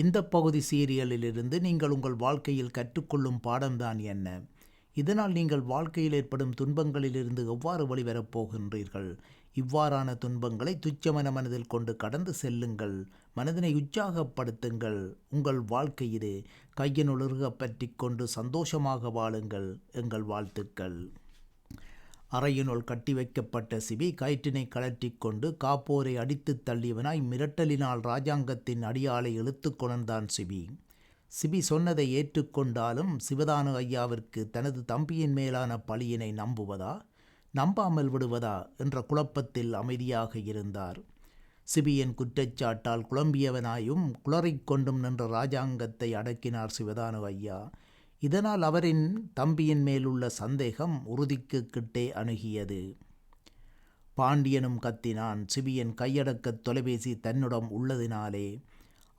இந்த பகுதி சீரியலிலிருந்து நீங்கள் உங்கள் வாழ்க்கையில் கற்றுக்கொள்ளும் பாடம்தான் என்ன. இதனால் நீங்கள் வாழ்க்கையில் ஏற்படும் துன்பங்களிலிருந்து எவ்வாறு வெளிவரப் போகின்றீர்கள்? இவ்வாறான துன்பங்களை துச்சமன மனதில் கொண்டு கடந்து செல்லுங்கள். மனதினை உற்சாகப்படுத்துங்கள். உங்கள் வாழ்க்கையிலே கையினுலர்க பற்றி கொண்டு சந்தோஷமாக வாழுங்கள். எங்கள் வாழ்த்துக்கள். அறையினுள் கட்டி வைக்கப்பட்ட சிபி கயிற்றினை கழற்றிக் கொண்டு காப்போரை அடித்துத் தள்ளியவனாய் மிரட்டலினால் ராஜாங்கத்தின் அடியாளை இழுத்து கொணர்ந்தான் சிபி. சிபி சொன்னதை ஏற்றுக்கொண்டாலும் சிவதானு ஐயாவிற்கு தனது தம்பியின் மேலான பழியினை நம்புவதா நம்பாமல் விடுவதா என்ற குழப்பத்தில் அமைதியாக இருந்தார். சிபியின் குற்றச்சாட்டால் குழம்பியவனாயும் குளறிக்கொண்டும் நின்ற ராஜாங்கத்தை அடக்கினார் சிவதானு ஐயா. இதனால் அவரின் தம்பியின் மேலுள்ள சந்தேகம் உறுதிக்கு கிட்டே அணுகியது. பாண்டியனும் கத்தினான் சிபியன் கையடக்க தொலைபேசி தன்னிடம் உள்ளதினாலே.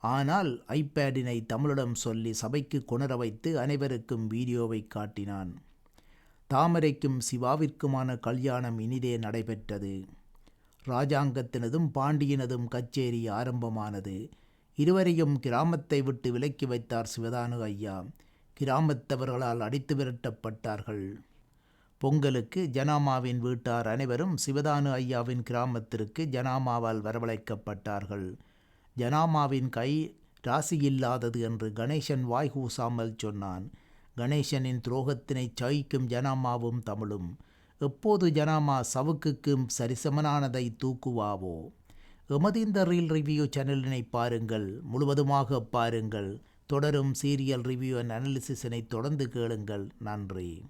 ஆனால் ஐபேடினை தமிழிடம் சொல்லி சபைக்கு கொணர வைத்து அனைவருக்கும் வீடியோவை காட்டினான். தாமரைக்கும் சிவாவிற்குமான கல்யாணம் இனிதே நடைபெற்றது. ராஜாங்கத்தினதும் பாண்டியனதும் கச்சேரி ஆரம்பமானது. இருவரையும் கிராமத்தை விட்டு விலக்கி வைத்தார் சிவதானு ஐயா. கிராமத்தவர்களால் அடித்து விரட்டப்பட்டார்கள். பொங்கலுக்கு ஜனாமாவின் வீட்டார் அனைவரும் சிவதானு ஐயாவின் கிராமத்திற்கு ஜனாமாவால் வரவழைக்கப்பட்டார்கள். ஜனாமாவின் கை ராசியில்லாதது என்று கணேசன் வாய்கூசாமல் சொன்னான். கணேசனின் துரோகத்தினை சகிக்கும் ஜனாமாவும் தமிழும். எப்போது ஜனாமா சவுக்குக்கும் சரிசமனானதை தூக்குவாவோ? எமது இந்த ரீல் ரிவ்யூ சேனலினை பாருங்கள் முழுவதுமாக பாருங்கள். தொடரும் சீரியல் ரிவ்யூ அண்ட் அனாலிசிஸினை தொடர்ந்து கேளுங்கள். நன்றி.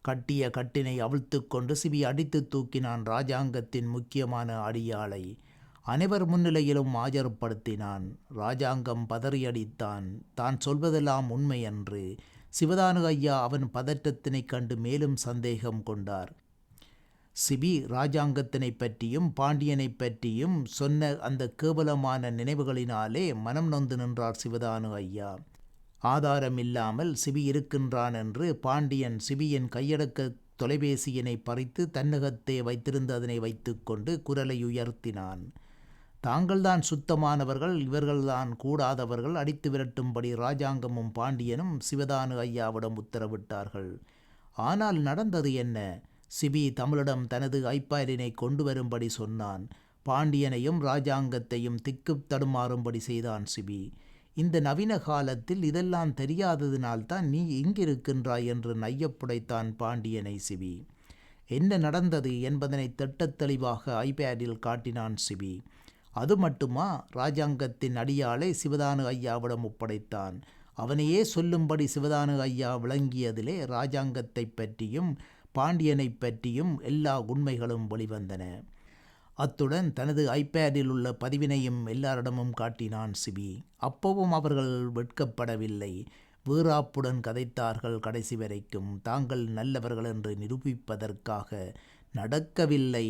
கட்டிய கட்டினை அவிழ்த்து கொண்டு சிபி அடித்து தூக்கினான் ராஜாங்கத்தின் முக்கியமான அடியாளை. அனைவர் முன்னிலையிலும் ஆஜர்படுத்தினான். ராஜாங்கம் பதறியடித்தான் தான் சொல்வதெல்லாம் உண்மை என்று சிவதானு ஐயா அவன் பதற்றத்தினைக் கண்டு மேலும் சந்தேகம் கொண்டார். சிபி ராஜாங்கத்தினை பற்றியும் பாண்டியனை பற்றியும் சொன்ன அந்த கேவலமான நினைவுகளினாலே மனம் நொந்து நின்றார் சிவதானு ஐயா. ஆதாரம் இல்லாமல் சிபி இருக்கின்றான் என்று பாண்டியன் சிபியின் கையடக்க தொலைபேசியினை பறித்து தன்னகத்தே வைத்திருந்த அதனை வைத்துக்கொண்டு குரலை உயர்த்தினான். தாங்கள்தான் சுத்தமானவர்கள் இவர்கள்தான் கூடாதவர்கள் அடித்து விரட்டும்படி ராஜாங்கமும் பாண்டியனும் சிவதானு ஐயாவிடம் உத்தரவிட்டார்கள். ஆனால் நடந்தது என்ன? சிபி தமிழிடம் தனது ஐப்பாரினை கொண்டு வரும்படி சொன்னான். பாண்டியனையும் ராஜாங்கத்தையும் திக்கு தடுமாறும்படி செய்தான் சிபி. இந்த நவீன காலத்தில் இதெல்லாம் தெரியாததினால்தான் நீ இங்கிருக்கின்றாய் என்று நையப்புடைத்தான் பாண்டியனை சிபி. என்ன நடந்தது என்பதனை திட்டத் தெளிவாக ஐபேடில் காட்டினான் சிபி. அது மட்டுமா? ராஜாங்கத்தின் அடியாளை சிவதானு ஐயாவிடம் ஒப்படைத்தான். அவனையே சொல்லும்படி சிவதானு ஐயா விளங்கியதிலே ராஜாங்கத்தை பற்றியும் பாண்டியனை பற்றியும் எல்லா உண்மைகளும் வெளிவந்தன. அத்துடன் தனது ஐபேடில் உள்ள பதிவினையும் எல்லாரிடமும் காட்டினான் சிபி. அப்பவும் அவர்கள் வெட்கப்படவில்லை. வீராப்புடன் கதைத்தார்கள் கடைசி வரைக்கும். தாங்கள் நல்லவர்கள் என்று நிரூபிப்பதற்காக நடக்கவில்லை.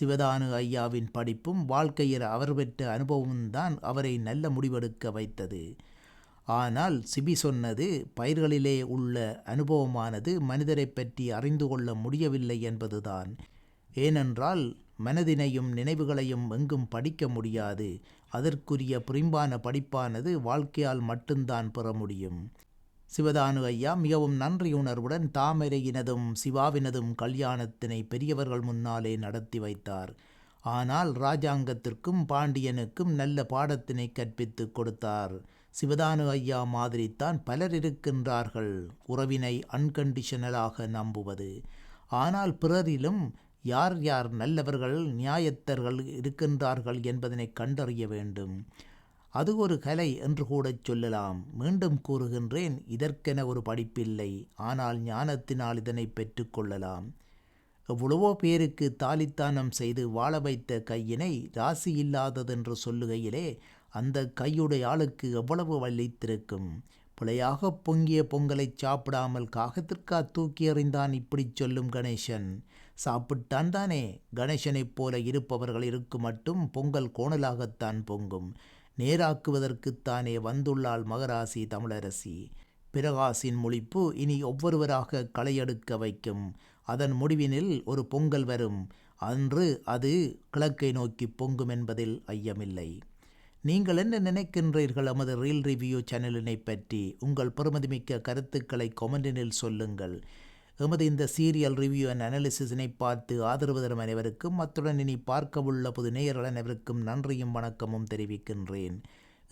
சிவதானு ஐயாவின் படிப்பும் வாழ்க்கையில் அவர் பெற்ற அனுபவமும் தான் அவரை நல்ல முடிவெடுக்க வைத்தது. ஆனால் சிபி சொன்னது பயிர்களிலே உள்ள அனுபவமானது மனிதரை பற்றி அறிந்து கொள்ள முடியவில்லை என்பதுதான். ஏனென்றால் மனதினையும் நினைவுகளையும் எங்கும் படிக்க முடியாது. அதற்குரிய புரிம்பான படிப்பானது வாழ்க்கையால் மட்டும்தான் பெற முடியும். சிவதானு ஐயா மிகவும் நன்றியுணர்வுடன் தாமரையினதும் சிவாவினதும் கல்யாணத்தினை பெரியவர்கள் முன்னாலே நடத்தி வைத்தார். ஆனால் ராஜாங்கத்திற்கும் பாண்டியனுக்கும் நல்ல பாடத்தினை கற்பித்து கொடுத்தார். சிவதானு ஐயா மாதிரித்தான் பலர் இருக்கின்றார்கள். உறவினை அன்கண்டிஷனலாக நம்புவது. ஆனால் பிறரிலும் யார் யார் நல்லவர்கள் நியாயத்தர்கள் இருக்கின்றார்கள் என்பதனை கண்டறிய வேண்டும். அது ஒரு கலை என்று கூடச் சொல்லலாம். மீண்டும் கூறுகின்றேன் இதற்கென ஒரு படிப்பில்லை. ஆனால் ஞானத்தினால் இதனை பெற்றுக்கொள்ளலாம் எவ்வளவோ பேருக்கு தாலித்தானம் செய்து வாழ வைத்த கையினை ராசி இல்லாததென்று சொல்லுகையிலே அந்த கையுடைய ஆளுக்கு எவ்வளவு வலித்திருக்கும்? பிழையாக பொங்கிய பொங்கலை சாப்பிடாமல் காகத்திற்கா தூக்கி எறிந்தான் இப்படி சொல்லும் கணேசன். சாப்பிட்டான் தானே கணேசனைப் போல இருப்பவர்கள் இருக்கும் மட்டும் பொங்கல் கோணலாகத்தான் பொங்கும். நேராக்குவதற்குத்தானே வந்துள்ளாள் மகராசி தமிழரசி. பிரகாசின் முழிப்பு இனி ஒவ்வொருவராக களையெடுக்க வைக்கும். அதன் முடிவினில் ஒரு பொங்கல் வரும். அன்று அது கிழக்கை நோக்கி பொங்கும் என்பதில் ஐயமில்லை. நீங்கள் என்ன நினைக்கின்றீர்கள் எமது ரீல் ரிவ்யூ சேனலினை பற்றி? உங்கள் பெருமதிமிக்க கருத்துக்களை கொமெண்டினில் சொல்லுங்கள். எமது இந்த சீரியல் ரிவ்யூ அண்ட் அனாலிசிஸினை பார்த்து ஆதரவு தரும் அனைவருக்கும் அத்துடன் இனி பார்க்கவுள்ள புது நேயர்கள் அனைவருக்கும் நன்றியும் வணக்கமும் தெரிவிக்கின்றேன்.